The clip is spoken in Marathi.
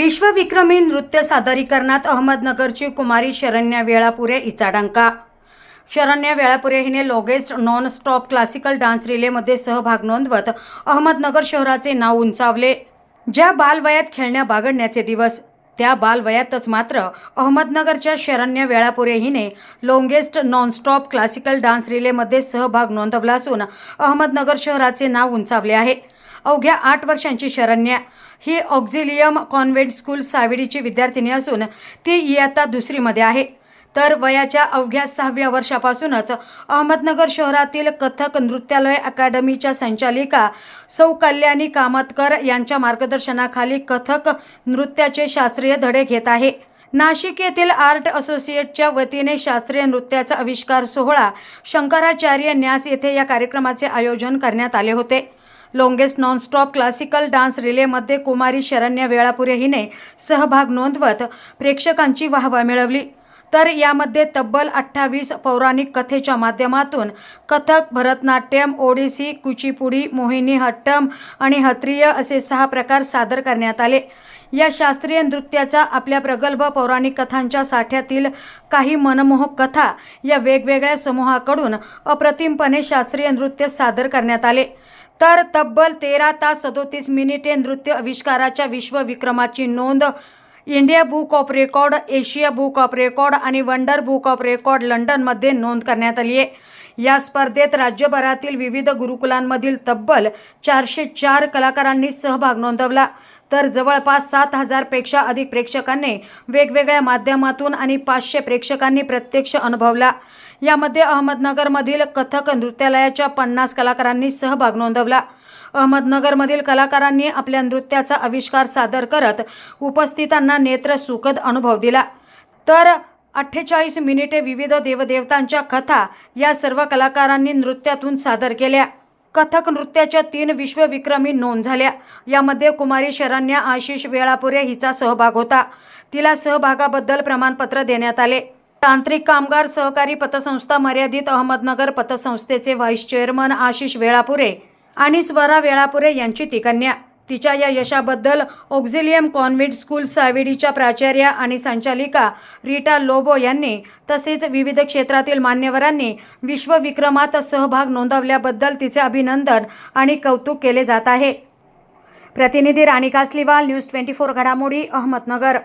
विश्वविक्रमी नृत्य सादरीकरणात अहमदनगरची कुमारी शरण्या वेळापुरे इचाडांका. शरण्या वेळापुरे हिने longest non stop classical dance रिलेमध्ये सहभाग नोंदवत अहमदनगर शहराचे नाव उंचावले. ज्या बालवयात खेळण्या बागडण्याचे दिवस त्या बालवयातच मात्र अहमदनगरच्या शरण्य वेळापुरे हिने लोंगेस्ट नॉनस्टॉप क्लासिकल डान्स रिलेमध्ये सहभाग नोंदवला असून अहमदनगर शहराचे नाव उंचावले आहे. अवघ्या आठ वर्षांची शरण्या. ही ऑक्झिलियम कॉन्व्हेंट स्कूल सावेडीची विद्यार्थिनी असून ती इयत्ता दुसरीमध्ये आहे. तर वयाच्या अवघ्या सहाव्या वर्षापासूनच अहमदनगर शहरातील कथक नृत्यालय अकादमीच्या संचालिका सौ कल्याणी कामतकर यांच्या मार्गदर्शनाखाली कथक नृत्याचे शास्त्रीय धडे घेत आहे. नाशिक येथील आर्ट असोसिएटच्या वतीने शास्त्रीय नृत्याचा आविष्कार सोहळा शंकराचार्य न्यास येथे या कार्यक्रमाचे आयोजन करण्यात आले होते. लोंगेस्ट नॉनस्टॉप क्लासिकल डान्स रिलेमध्ये कुमारी शरण्या वेळापुरे हिने सहभाग नोंदवत प्रेक्षकांची वाहवा मिळवली. तर यामध्ये तब्बल अठ्ठावीस पौराणिक कथेच्या माध्यमातून कथक भरतनाट्यम ओडिसी कुचिपुडी मोहिनीहट्टम आणि हत्रीय असे सहा प्रकार सादर करण्यात आले. या शास्त्रीय नृत्याचा आपल्या प्रगल्भ पौराणिक कथांच्या साठ्यातील काही मनमोहक कथा या वेगवेगळ्या समूहाकडून अप्रतिमपणे शास्त्रीय नृत्य सादर करण्यात आले. तर तब्बल तेरा तास सदोतीस मिनिटे नृत्य आविष्काराच्या विश्वविक्रमाची नोंद India book of record Asia book of record आणि वंडर बुक ऑफ रेकॉर्ड लंडनमध्ये नोंद करण्यात आली आहे. या स्पर्धेत राज्यभरातील विविध गुरुकुलांमधील तब्बल चारशे चार कलाकारांनी सहभाग नोंदवला. तर जवळपास सात हजारपेक्षा अधिक प्रेक्षकांनी वेगवेगळ्या माध्यमातून आणि पाचशे प्रेक्षकांनी प्रत्यक्ष अनुभवला. यामध्ये अहमदनगरमधील कथक नृत्यालयाच्या पन्नास कलाकारांनी सहभाग नोंदवला. अहमदनगरमधील कलाकारांनी आपल्या नृत्याचा आविष्कार सादर करत उपस्थितांना नेत्र सुखद अनुभव दिला. तर अठ्ठेचाळीस मिनिटे विविध देवदेवतांच्या कथा या सर्व कलाकारांनी नृत्यातून सादर केल्या. कथक नृत्याच्या तीन विश्वविक्रमी नोंद झाल्या. यामध्ये कुमारी शरण्या आशिष वेळापुरे हिचा सहभाग होता. तिला सहभागाबद्दल प्रमाणपत्र देण्यात आले. तांत्रिक कामगार सहकारी पतसंस्था मर्यादित अहमदनगर पतसंस्थेचे व्हाईस चेअरमन आशिष वेळापुरे आणि स्वरा वेळापुरे यांची ती कन्या. तिच्या या यशाबद्दल ऑक्झिलियम कॉन्व्हेंट स्कूल सावेडीच्या प्राचार्या आणि संचालिका रीटा लोबो यांनी तसेच विविध क्षेत्रातील मान्यवरांनी विश्वविक्रमात सहभाग नोंदवल्याबद्दल तिचे अभिनंदन आणि कौतुक केले जात आहे. प्रतिनिधी Rani Kasliwal news twenty four घडामोडी अहमदनगर.